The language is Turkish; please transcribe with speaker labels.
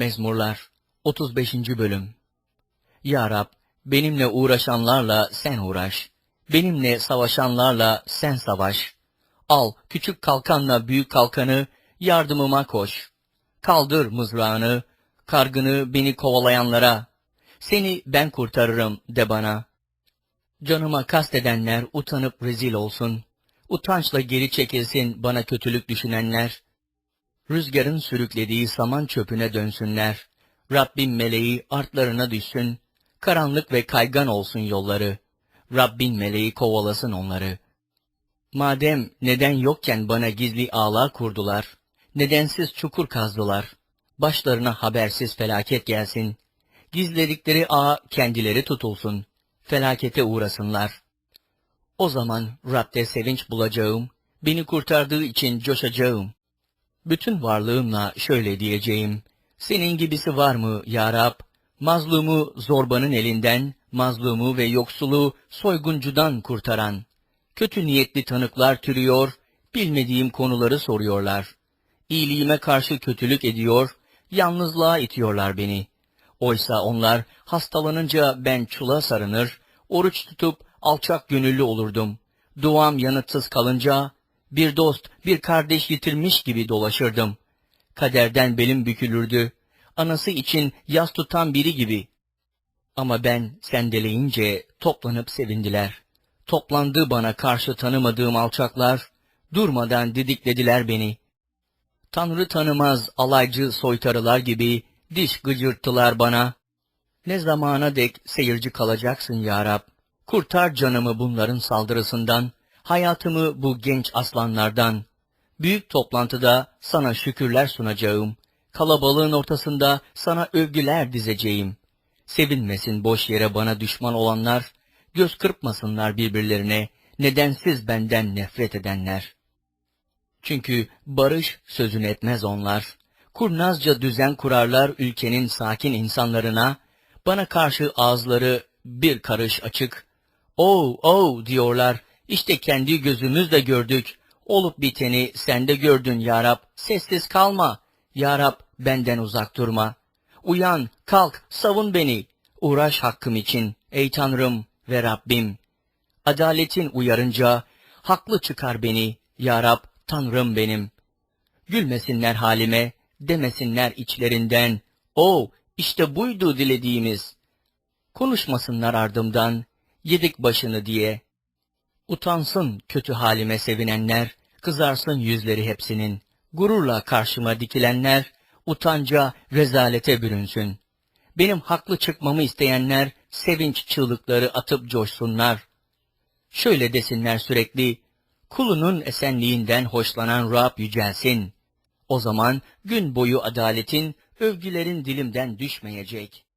Speaker 1: Mezmurlar 35. Bölüm Ya Rab, benimle uğraşanlarla sen uğraş. Benimle savaşanlarla sen savaş. Al küçük kalkanla büyük kalkanı, yardımıma koş. Kaldır mızrağını, kargını beni kovalayanlara. Seni ben kurtarırım de bana. Canıma kastedenler utanıp rezil olsun. Utançla geri çekilsin bana kötülük düşünenler. Rüzgarın sürüklediği saman çöpüne dönsünler. Rabbin meleği artlarına düşsün. Karanlık ve kaygan olsun yolları. Rabbin meleği kovalasın onları. Madem neden yokken bana gizli ağlar kurdular, nedensiz çukur kazdılar, başlarına habersiz felaket gelsin, gizledikleri ağ kendileri tutulsun, felakete uğrasınlar. O zaman Rab'de sevinç bulacağım, beni kurtardığı için coşacağım. Bütün varlığımla şöyle diyeceğim, senin gibisi var mı ya Rab? Mazlumu zorbanın elinden, mazlumu ve yoksulu soyguncudan kurtaran. Kötü niyetli tanıklar türüyor, bilmediğim konuları soruyorlar. İyiliğime karşı kötülük ediyor, yalnızlığa itiyorlar beni. Oysa onlar hastalanınca ben çula sarınır, oruç tutup alçak gönüllü olurdum. Duam yanıtsız kalınca bir dost, bir kardeş yitirmiş gibi dolaşırdım. Kaderden belim bükülürdü. Anası için yas tutan biri gibi. Ama ben sendeleyince toplanıp sevindiler. Toplandı bana karşı tanımadığım alçaklar, durmadan didiklediler beni. Tanrı tanımaz alaycı soytarılar gibi diş gıcırttılar bana. Ne zamana dek seyirci kalacaksın ya Rab? Kurtar canımı bunların saldırısından, hayatımı bu genç aslanlardan. Büyük toplantıda sana şükürler sunacağım. Kalabalığın ortasında sana övgüler dizeceğim. Sevinmesin boş yere bana düşman olanlar, göz kırpmasınlar birbirlerine, nedensiz benden nefret edenler. Çünkü barış sözün etmez onlar. Kurnazca düzen kurarlar ülkenin sakin insanlarına, bana karşı ağızları bir karış açık. Oh, oh diyorlar, işte kendi gözümüzle gördük. Olup biteni sen de gördün ya Rab, sessiz kalma. Ya Rab, benden uzak durma. Uyan, kalk, savun beni. Uğraş hakkım için, ey Tanrım ve Rabbim. Adaletin uyarınca, haklı çıkar beni, Ya Rab, Tanrım benim. Gülmesinler halime, demesinler içlerinden, o işte buydu dilediğimiz. Konuşmasınlar ardımdan, yedik başını diye. Utansın kötü halime sevinenler, kızarsın yüzleri hepsinin. Gururla karşıma dikilenler, utanca, rezalete bürünsün. Benim haklı çıkmamı isteyenler, sevinç çığlıkları atıp coşsunlar. Şöyle desinler sürekli, kulunun esenliğinden hoşlanan Rab yücelsin. O zaman gün boyu adaletin, övgülerin dilimden düşmeyecek.''